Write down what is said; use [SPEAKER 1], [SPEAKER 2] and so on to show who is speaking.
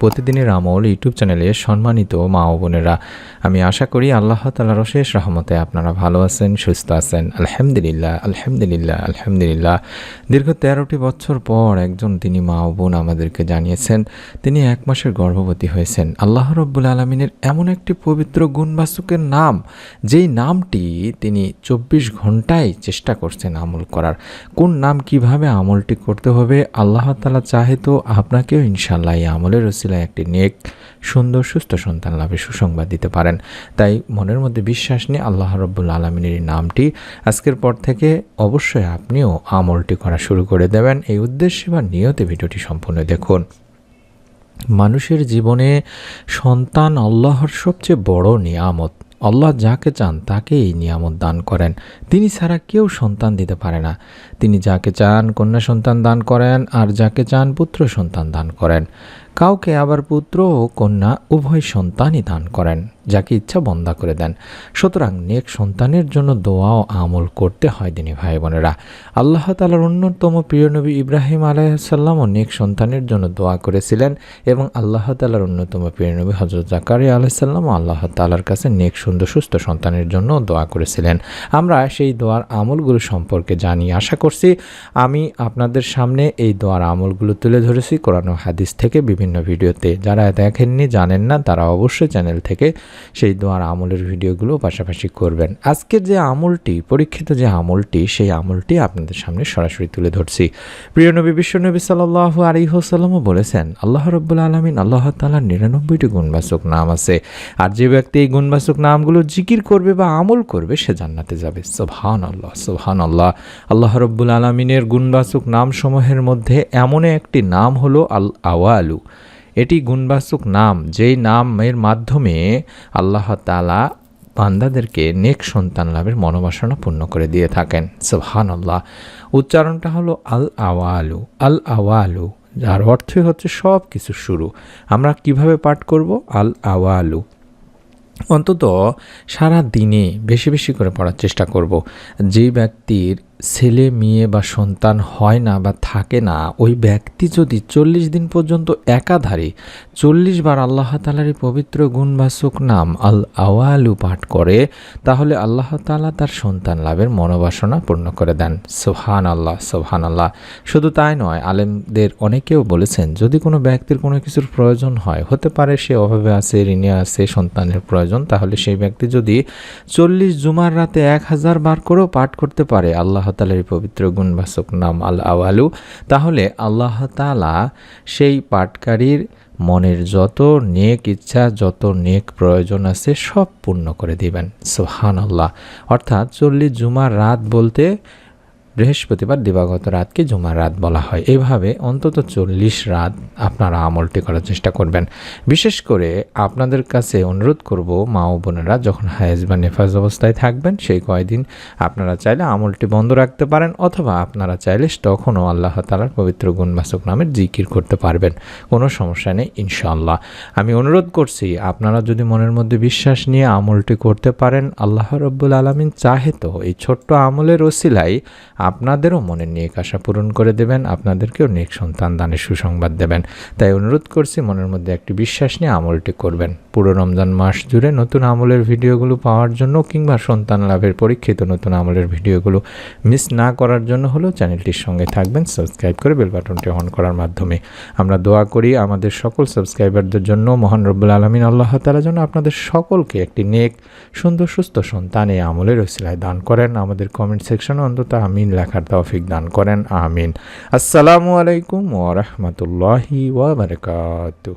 [SPEAKER 1] প্রতিদিনের আমল ইউটিউব চ্যানেলে সম্মানিত মা ও বোনেরা। আমি আশা করি আল্লাহ তালার শেষ রহমতে আপনারা ভালো আছেন, সুস্থ আছেন। আলহামদুলিল্লাহ আলহামদুলিল্লাহ আলহামদুলিল্লাহ। দীর্ঘ তেরোটি বছর পর একজন তিনি মা ও বোন আমাদেরকে জানিয়েছেন, তিনি এক মাসের গর্ভবতী হয়েছেন। আল্লাহ রব্বুল আলমিনের এমন একটি পবিত্র গুণবাসুকের নাম, যেই নামটি তিনি চব্বিশ ঘন্টায় চেষ্টা করছেন আমল করার। কোন নাম কীভাবে আমলটি করতে হবে, আল্লাহ তালা চাহে তো আপনাকেও ইনশাল্লাহ এই আমলের ওসিলায় একটি নেক, সুন্দর, সুস্থ সন্তান লাভে সুসংবাদ দিতে পারেন। তাই মনের মধ্যে বিশ্বাস নিয়ে আল্লাহ রব্বুল আলমিনের নামটি আজকের পর থেকে অবশ্যই আপনিও আমলটি করা শুরু করে দেবেন। এই উদ্দেশ্যে বা নিয়তে ভিডিওটি সম্পূর্ণ দেখুন। মানুষের জীবনে সন্তান আল্লাহর সবচেয়ে বড় নিয়ামত। আল্লাহ যাকে চান তাকে এই নিয়ামত দান করেন। তিনি ছাড়া কেউ সন্তান দিতে পারে না। তিনি যাকে চান কন্যা সন্তান দান করেন আর যাকে চান পুত্র সন্তান দান করেন। কাউকে আবার পুত্র ও কন্যা উভয় সন্তানই দান করেন, যাকে ইচ্ছা বন্ধা করে দেন। সুতরাং নেক সন্তানের জন্য দোয়া ও আমল করতে হয় দিনী ভাই বোনেরা আল্লাহ তালার অন্যতম প্রিয় নবী ইব্রাহিম আলাইসাল্লামও নেক সন্তানের জন্য দোয়া করেছিলেন এবং আল্লাহ তালার অন্যতম প্রিয় নবী হজরত জাকারি আলাইসাল্লামও আল্লাহ তালার কাছে নেক, সুন্দর, সুস্থ সন্তানের জন্য দোয়া করেছিলেন। আমরা সেই দোয়ার আমলগুলো সম্পর্কে জানি, আশা করছি। আমি আপনাদের সামনে এই দোয়ার আমলগুলো তুলে ধরেছি, কোরআন হাদিস থেকে বিভিন্ন ভিডিওতে। যারা দেখেননি, জানেন না, তারা অবশ্যই চ্যানেল থেকে সেই দোয়ার আমলের ভিডিওগুলো পাশাপাশি করবেন। আজকের যে আমলটি, পরীক্ষিত যে আমলটি, সেই আমলটি আপনাদের সামনে সরাসরি তুলে ধরছি। প্রিয় নবী বিশ্বনবী সাল্লাহ আলী হোসাল্লামও বলেছেন, আল্লাহ রব্বুল আলমিন, আল্লাহ তালার নিরানব্বইটি গুণবাচক নাম আছে। আর যে ব্যক্তি এই গুণবাচক নামগুলো জিকির করবে বা আমল করবে, সে জান্নাতে যাবে। সোহান আল্লাহ সোহান আল্লাহ আল্লাহ রব্বুল আলমিনের গুণবাচক নামসমূহের মধ্যে এমন একটি নাম হলো আল আওয়ালু এটি গুণবাসুক নাম, যেই নামের মাধ্যমে আল্লাহ তালা বান্দাদেরকে নেক সন্তান লাভের মনোবাসনা পূর্ণ করে দিয়ে থাকেন। সোহান আল্লাহ উচ্চারণটা হলো আল আওয়ালু আল আওয়ালু যার অর্থই হচ্ছে সব কিছু শুরু। আমরা কীভাবে পাঠ করব? আল আওয়ালু অন্তত সারা দিনে বেশি বেশি করে পড়ার চেষ্টা করব। যে ব্যক্তির ছেলে, মেয়ে বা সন্তান হয় না বা থাকে না, ওই ব্যক্তি যদি চল্লিশ দিন পর্যন্ত একাধারে চল্লিশ বার আল্লাহ তালার পবিত্র গুণবাসক নাম আল আওয়ালু পাঠ করে, তাহলে আল্লাহ তালা তার সন্তান লাভের মনোবাসনা পূর্ণ করে দেন। সোহান আল্লাহ সোহান আল্লাহ শুধু তাই নয়, আলেমদের অনেকেও বলেছেন, যদি কোনো ব্যক্তির কোনো কিছুর প্রয়োজন হয়, হতে পারে সে অভাবে আছে, ঋণে আছে, সন্তানের প্রয়োজন তাহলে সেই ব্যক্তি যদি চল্লিশ জুমার রাতে এক হাজার বার করেও পাঠ করতে পারে, আল্লাহ তালার পবিত্র গুণবাসক নাম আল আওয়ালু, তাহলে আল্লাহ তালা সেই পাটকারীর মনের যত নেক ইচ্ছা, যত নেক প্রয়োজন আছে সব পূর্ণ করে দিবেন। সোহান আল্লাহ অর্থাৎ চল্লিশ জুমার রাত বলতে বৃহস্পতিবার দিবাগত রাতকে জুমার রাত বলা হয়। এভাবে অন্তত চল্লিশ রাত আপনারা আমলটি করার চেষ্টা করবেন। বিশেষ করে আপনাদের কাছে অনুরোধ করব, মা ও বোনেরা যখন হায়েজ বা নেফাজ অবস্থায় থাকবেন, সেই কয়দিন আপনারা চাইলে আমলটি বন্ধ রাখতে পারেন অথবা আপনারা চাইলে তখনও আল্লাহ তালার পবিত্র গুণবাসক নামের জিকির করতে পারবেন। কোনো সমস্যা নেই, ইনশাআল্লাহ। আমি অনুরোধ করছি, আপনারা যদি মনের মধ্যে বিশ্বাস নিয়ে আমলটি করতে পারেন, আল্লাহ রব্বুল আলমিন চাহে তো এই ছোট্ট আমলের ওসিলাই আপনাদেরও মনের নিয়ে আশা পূরণ করে দেবেন, আপনাদেরকেও নেক সন্তান দানের সুসংবাদ দেবেন। তাই অনুরোধ করছি মনের মধ্যে একটি বিশ্বাস নিয়ে আমলটি করবেন। পুরো রমজান মাস জুড়ে নতুন আমলের ভিডিওগুলো পাওয়ার জন্য কিংবা সন্তান লাভের পরীক্ষিত নতুন আমলের ভিডিওগুলো মিস না করার জন্য হলেও চ্যানেলটির সঙ্গে থাকবেন, সাবস্ক্রাইব করে বেল বাটনটি অন করার মাধ্যমে। আমরা দোয়া করি আমাদের সকল সাবস্ক্রাইবারদের জন্য মহান রব্বুল আলমিন, আল্লাহ তালা যেন আপনাদের সকলকে একটি নেক, সুন্দর, সুস্থ সন্তান এই আমলের ওসিলায় দান করেন। আমাদের কমেন্ট সেকশনে অন্তত আমিন লেখার তৌফিক দান করেন আমিন। আসসালামু আলাইকুম ওরহমতুল্লাহি ওবরকাতু